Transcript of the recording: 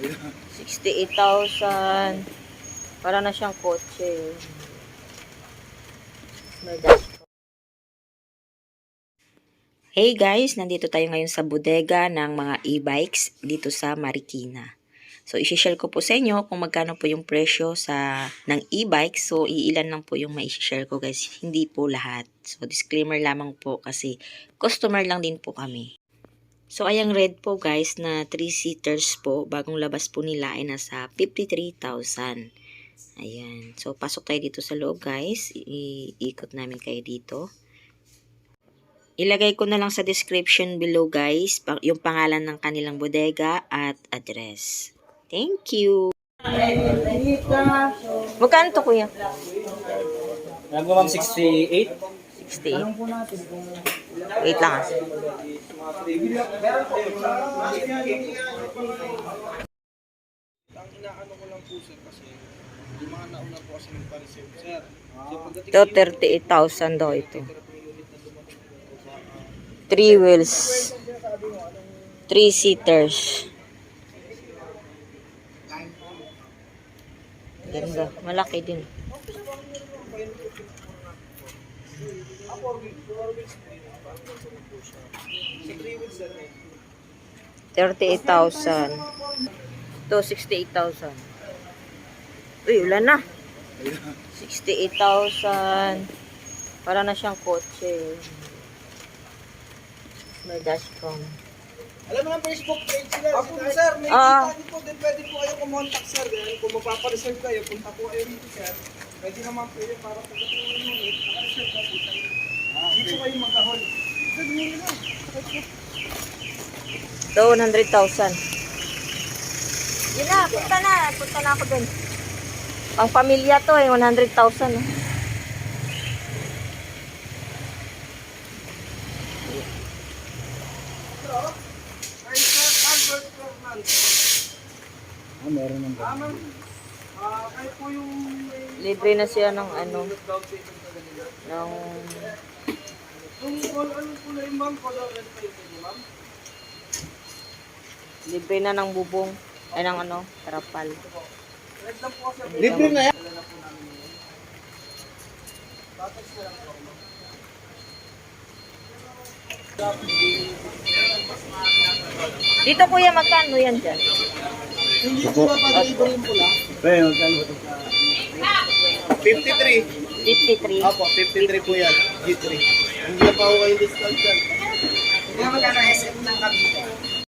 68,000. Para na siyang kotse. Hey guys, nandito tayo ngayon sa bodega ng mga e-bikes dito sa Marikina. So, isi-share ko po sa inyo kung magkano po yung presyo sa ng e-bike. So, iilan lang po yung mai-share ko guys. Hindi po lahat. So, disclaimer lamang po kasi customer lang din po kami. So, ayang red po guys na 3-seaters po, bagong labas po nila ay nasa 53,000. Ayan. So, pasok tayo dito sa loob guys. Iikot namin kayo dito. Ilagay ko na lang sa description below guys, yung pangalan ng kanilang bodega at address. Thank you! Magkano to kuya? Nagmamang 68. Tanong 68. po natin kung... Wait lang ah. Meron ko lang po kasi yung mga nauna po kasi. So Ito, 38,000 daw ito. Three wheels. Three seaters. Ganda. Malaki din. Thirty-eight thousand. Ito, sixty-eight thousand. Uy, wala na. 68,000. Para na siyang kotse. May dashcam. Alam mo ng Facebook page sila. Ako sir, may Ah. kita din po din pwede po kayo kumontak sir. Ganyan, kung magpapareserve kayo, punta po kayo dito sir. Pwede naman po yun para pagdating ng unit, nakareserve na po tayo. Dito kayo magkahol. Sir, yun na. Ito, 100,000. Yun na, punta na. Punta na ako dun. Pang pamilya to eh, 100,000. oh. Ay sir, Albert Fernandez. Ah, meron ng ma'am. Ah, Libre na siya ng ano, ng... Yung ano po na yung ma'am? Color red pa yun niyo, ma'am? Libre na ng bubong. Ay, ng ano, trapal. Red lang po kasi. Libre na yan. Dala na po namin yun. Tatex na lang po, ma'am. Dito kuya, magkano yan dyan? Hindi ba pag-iiba yung pula? Pero, magkano ba ito? 53. 53. Apo, 53 po yan. G3. Hindi na pa ako kayo discount yan. Kaya magkano SM ng Cavite?